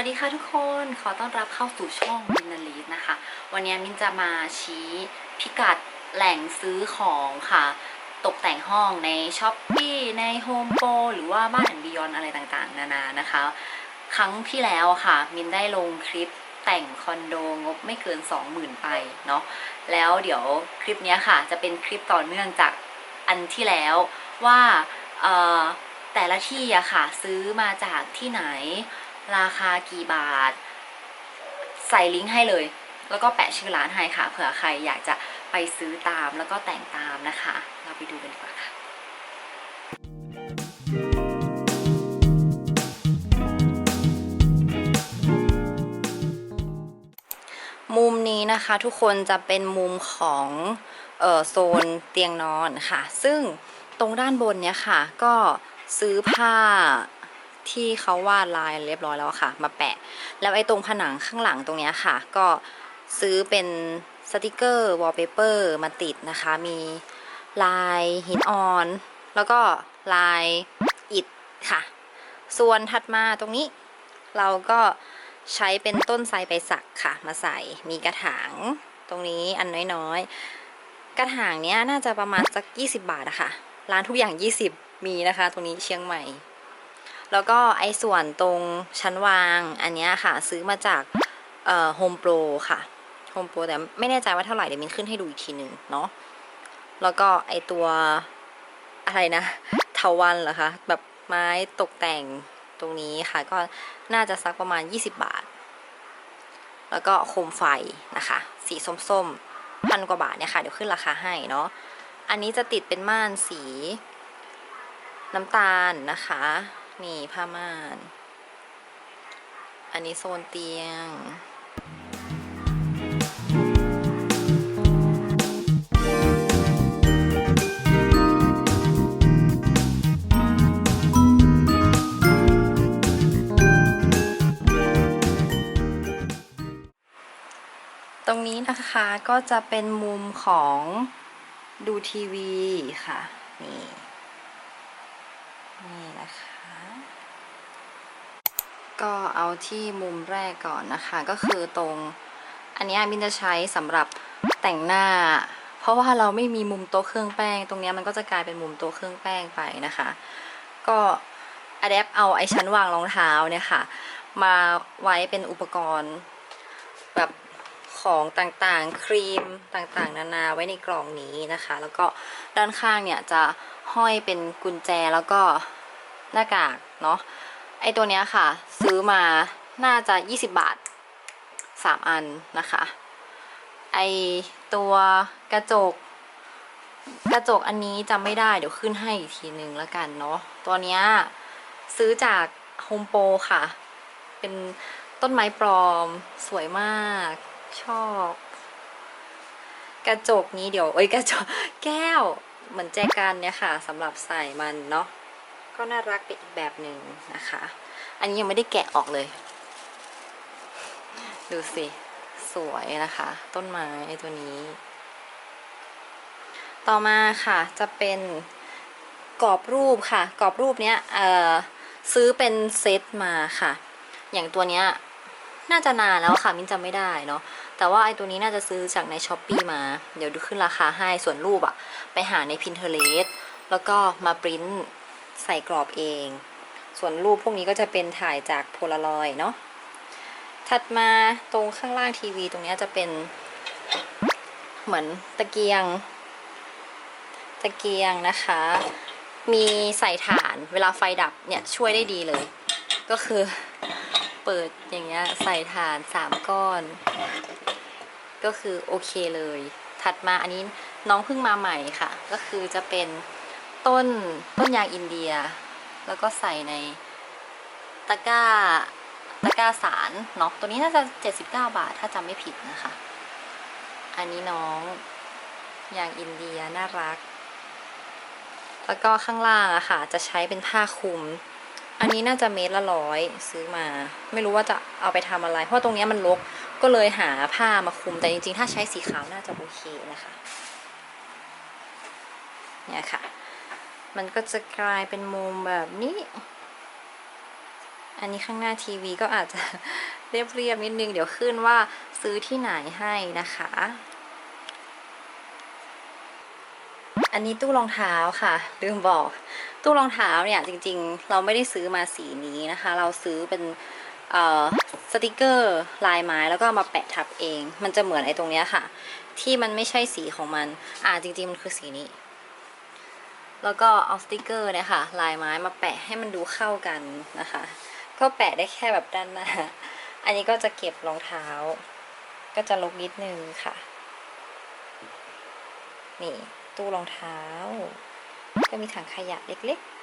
วัสดีค่ะทุกคนขอต้อนรับเข้าสู่ช่องมินนาลีสนะคะ วันนี้มินจะมาชี้พิกัดแหล่งซื้อของค่ะ ตกแต่งห้องใน s h อ p e e ใน Home Pro หรือว่าบ้านแอนบิยอนอะไรต่างๆ นานานะคะ ครั้งที่แล้วค่ะ มินได้ลงคลิปแต่งคอนโดงบไม่เกิน 20,000 ไปเนาะแล้วเดี๋ยวคลิปนี้ค่ะ จะเป็นคลิปต่อเนื่องจากอันที่แล้วว่าแต่ละที่อะค่ะ ซื้อมาจากที่ไหน ราคากี่บาท ใส่ลิงก์ให้เลย แล้วก็แปะชื่อร้านให้ค่ะเผื่อใครอยากจะไปซื้อตามแล้วก็แต่งตามนะคะ เราไปดูกันดีกว่าค่ะมุมนี้นะคะทุกคนจะเป็นมุมของออโซนเตียงนอนค่ะ ซึ่งตรงด้านบนเนี้ยค่ะ ก็ซื้อผ้า ที่เขาวาดลายเรียบร้อยแล้วค่ะ มาแปะ แล้วไอ้ตรงผนังข้างหลังตรงนี้ค่ะ ก็ซื้อเป็นสติกเกอร์วอลเปเปอร์มาติดนะคะ มีลายหินอ่อน แล้วก็ลายอิฐค่ะ ส่วนถัดมาตรงนี้เราก็ใช้เป็นต้นไทรใบสักค่ะ มาใส่มีกระถางตรงนี้อันน้อยๆ กระถางเนี้ยน่าจะประมาณสัก 20 บาทอะค่ะ ร้านทุกอย่าง 20 มีนะคะ ตรงนี้เชียงใหม่ แล้วก็ไอ้ส่วนตรงชั้นวางอันนี้ค่ะ ซื้อมาจากเอ่อโฮมโปรค่ะโฮมโปรแต่ไม่แน่ใจว่าเท่าไหร่เดี๋ยวมินขึ้นให้ดูอีกทีหนึ่งเนาะแล้วก็ไอตัวอะไรนะเทาวันเหรอคะแบบไม้ตกแต่งตรงนี้ค่ะ ก็น่าจะสักประมาณ 20 บาท แล้วก็โคมไฟนะคะ สีส้มๆพันกว่าบาทเนี่ยค่ะ เดี๋ยวขึ้นราคาให้เนาะอันนี้จะติดเป็นม่านสีน้ำตาลนะคะ นี่ผ้าม่าน อันนี้โซนเตียงตรงนี้นะคะก็จะเป็นมุมของดูทีวีค่ะ นี่ นี่นะคะ ก็เอาที่มุมแรกก่อนนะคะ ก็คือตรงอันนี้มินจะใช้สำหรับแต่งหน้า เพราะว่าเราไม่มีมุมโต๊ะเครื่องแป้ง ตรงนี้มันก็จะกลายเป็นมุมโต๊ะเครื่องแป้งไปนะคะ ก็อะแดปเอาไอ้ชั้นวางรองเท้าเนี่ยค่ะ มาไว้เป็นอุปกรณ์แบบของต่างๆ ครีมต่างๆ นานาไว้ในกล่องนี้นะคะ แล้วก็ด้านข้างเนี่ยจะห้อยเป็นกุญแจแล้วก็หน้ากากเนาะ ไอตัวเนี้ยค่ะ ซื้อมาน่าจะ 20 บาท 3 อันนะคะ ไอตัวกระจก กระจกอันนี้จำไม่ได้เดี๋ยวขึ้นให้อีกทีนึงแล้วกันเนาะตัวเนี้ยซื้อจากโฮมโปรค่ะ เป็นต้นไม้ปลอมสวยมาก ชอบ กระจกนี้เดี๋ยวเอ้ยกระจกแก้วเหมือนแจกันเนี่ยค่ะสำหรับใส่มันเนาะ ก็น่ารักไปอีกแบบหนึ่งนะคะ อันนี้ยังไม่ได้แกะออกเลย ดูสิ สวยนะคะ ต้นไม้ตัวนี้ ต่อมาค่ะจะเป็นกรอบรูปค่ะ กรอบรูปเนี้ยเอ่อซื้อเป็นเซตมาค่ะ อย่างตัวเนี้ยน่าจะนานแล้วค่ะมินจำไม่ได้เนาะแต่ว่าไอ้ตัวนี้น่าจะซื้อจากในช้อปปีมา เดี๋ยวดูขึ้นราคาให้ส่วนรูปอะไปหาใน Pinterest แล้วก็มาปริ้น ใส่กรอบเอง ส่วนรูปพวกนี้ก็จะเป็นถ่ายจากโพลารอยด์เนาะ ถัดมาตรงข้างล่างทีวีตรงนี้จะเป็น เหมือนตะเกียง ตะเกียงนะคะ มีใส่ถ่านเวลาไฟดับเนี่ยช่วยได้ดีเลย ก็คือเปิดอย่างเงี้ยใส่ถ่านสามก้อน ก็คือโอเคเลย ถัดมาอันนี้น้องเพิ่งมาใหม่ค่ะ ก็คือจะเป็น ต้นต้นยางอินเดีย แล้วก็ใส่ในตะกร้าตะกร้าสารเนาะตัวนี้น่าจะ 79 บาทถ้าจำไม่ผิดนะคะ อันนี้น้องยางอินเดียน่ารัก แล้วก็ข้างล่างอะค่ะ จะใช้เป็นผ้าคลุม อันนี้น่าจะเมตรละร้อยซื้อมา ไม่รู้ว่าจะเอาไปทำอะไร เพราะตรงนี้มันรกก็เลยหาผ้ามาคลุมแต่จริงๆ ถ้าใช้สีขาวน่าจะโอเคนะคะเนี่ยค่ะ มันก็จะกลายเป็นมุมแบบนี้ อันนี้ข้างหน้าทีวีก็อาจจะเรียบๆนิดนึง เดี๋ยวขึ้นว่าซื้อที่ไหนให้นะคะ อันนี้ตู้รองเท้าค่ะ ลืมบอก ตู้รองเท้าเนี่ยจริงๆ เราไม่ได้ซื้อมาสีนี้นะคะ เราซื้อเป็นสติกเกอร์ลายไม้แล้วก็มาแปะทับเอง มันจะเหมือนไอ้ตรงเนี้ยค่ะ ที่มันไม่ใช่สีของมัน อ่าจริงๆ มันคือสีนี้ แล้วก็เอาสติกเกอร์เนี่ยค่ะ ลายไม้มาแปะให้มันดูเข้ากันนะคะ ก็แปะได้แค่แบบด้านหน้า อันนี้ก็จะเก็บรองเท้า ก็จะลกนิดนึงค่ะ นี่ตู้รองเท้า ก็มีถังขยะเล็กๆ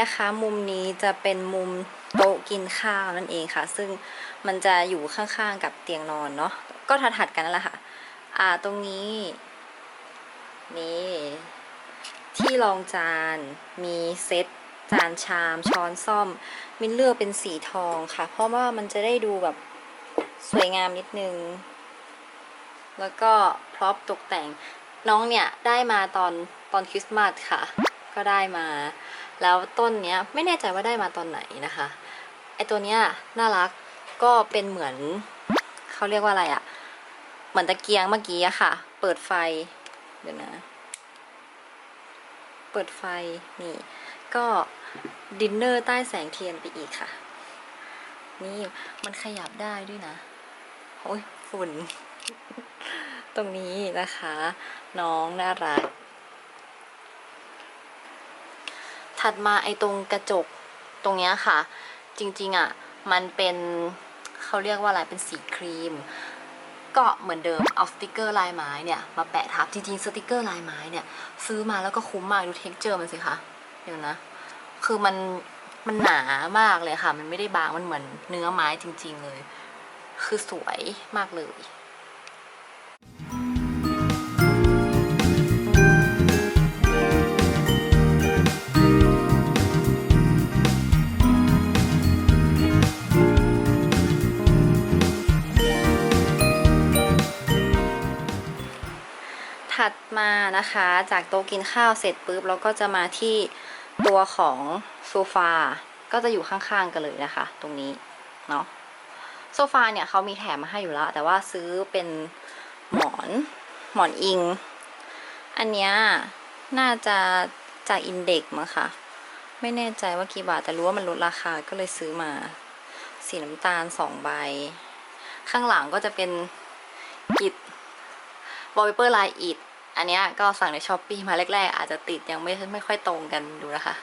นะคะ มุมนี้จะเป็นมุมโต๊ะกินข้าวนั่นเองค่ะ ซึ่งมันจะอยู่ข้างๆกับเตียงนอนเนาะก็ถัดๆกันนั่นแหละค่ะอ่าตรงนี้ นี่ ที่รองจานมีเซตจานชามช้อนซ่อม มินเลือกเป็นสีทองค่ะ เพราะว่ามันจะได้ดูแบบสวยงามนิดนึง แล้วก็พร็อพตกแต่งน้องเนี่ยได้มาตอนตอนคริสต์มาสค่ะ ก็ได้มา แล้วต้นเนี้ยไม่แน่ใจว่าได้มาตอนไหนนะคะไอตัวเนี้ยน่ารักก็เป็นเหมือนเขาเรียกว่าอะไรอะเหมือนตะเกียงเมื่อกี้อะค่ะ เปิดไฟเดี๋ยวนะ เปิดไฟนี่ ก็ดินเนอร์ใต้แสงเทียนไปอีกค่ะ นี่มันขยับได้ด้วยนะโอ้ยฝุ่น ตรงนี้นะคะ น้องน่ารัก ถัดมาไอ้ตรงกระจกตรงเนี้ยค่ะ จริงๆอะมันเป็นเขาเรียกว่าอะไรเป็นสีครีม ก็เหมือนเดิมเอาสติกเกอร์ลายไม้เนี่ยมาแปะทับจริงๆสติกเกอร์ลายไม้เนี่ยซื้อมาแล้วก็คุ้มมากดูเท็กเจอร์มันสิคะเดี๋ยวนะ คือมันมันหนามากเลยค่ะ มันไม่ได้บางมันเหมือนเนื้อไม้จริง ๆเลย คือสวยมากเลย นะคะ จากโต๊ะกินข้าวเสร็จปุ๊บเราก็จะมาที่ตัวของโซฟา ก็จะอยู่ข้างๆกันเลยนะคะ ตรงนี้เนาะโซฟาเนี่ยเขามีแถมมาให้อยู่แล้ว แต่ว่าซื้อเป็นหมอนหมอนอิง อันเนี้ยน่าจะจากอินเด็กมั้งค่ะ ไม่แน่ใจว่ากี่บาท แต่รู้ว่ามันลดราคาก็เลยซื้อมา สีน้ำตาลสองใบ ข้างหลังก็จะเป็นอิฐวอลเปเปอร์ลายอิด อันนี้ก็สั่งในช้อปปีมาแรกๆอาจจะติดยังไม่ไม่ค่อยตรงกันดูนะคะ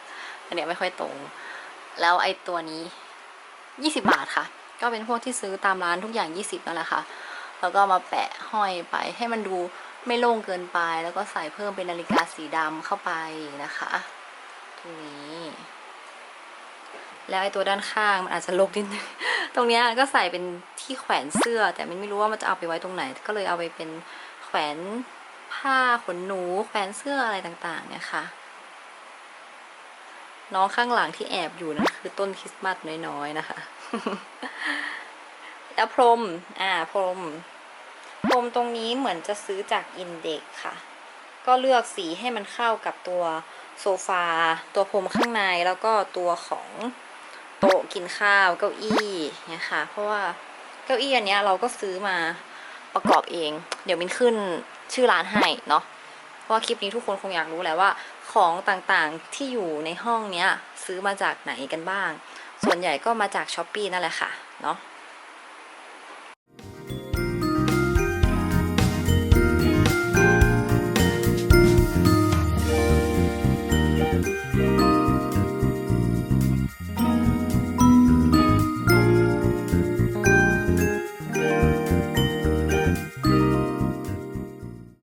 อันนี้ไม่ค่อยตรง แล้วไอ้ตัวนี้ยี่สิบาทค่ะ ก็เป็นพวกที่ซื้อตามร้านทุกอย่างยี่สิบนั่นแหละค่ะ แล้วก็มาแปะห้อยไปให้มันดูไม่โล่งเกินไป แล้วก็ใส่เพิ่มเป็นนาฬิกาสีดำเข้าไปนะคะตรงนี้ แล้วไอ้ตัวด้านข้างมันอาจจะลกนิดนึงตรงเนี้ยก็ใส่เป็นที่แขวนเสื้อ แต่มันไม่รู้ว่ามันจะเอาไปไว้ตรงไหน ก็เลยเอาไปเป็นแขวน ผ้าขนหนูแขวนเสื้ออะไรต่างๆ เนี่ยค่ะ น้องข้างหลังที่แอบอยู่นั่นคือต้นคริสต์มาสน้อยๆนะคะ แล้วพรม อ่า พรม พรมตรงนี้เหมือนจะซื้อจากอินเด็กค่ะ ก็เลือกสีให้มันเข้ากับตัวโซฟา ตัวพรมข้างในแล้วก็ตัวของโต๊ะกินข้าวเก้าอี้เนี่ยค่ะ เพราะว่าเก้าอี้อันเนี้ยเราก็ซื้อมาประกอบเอง เดี๋ยวมินขึ้น ชื่อร้านให้เนาะเพราะว่าคลิปนี้ทุกคนคงอยากรู้แหละว่า ของต่างๆที่อยู่ในห้องเนี้ยซื้อมาจากไหนกันบ้าง ส่วนใหญ่ก็มาจากช้อปปีนั่นแหละค่ะเนาะ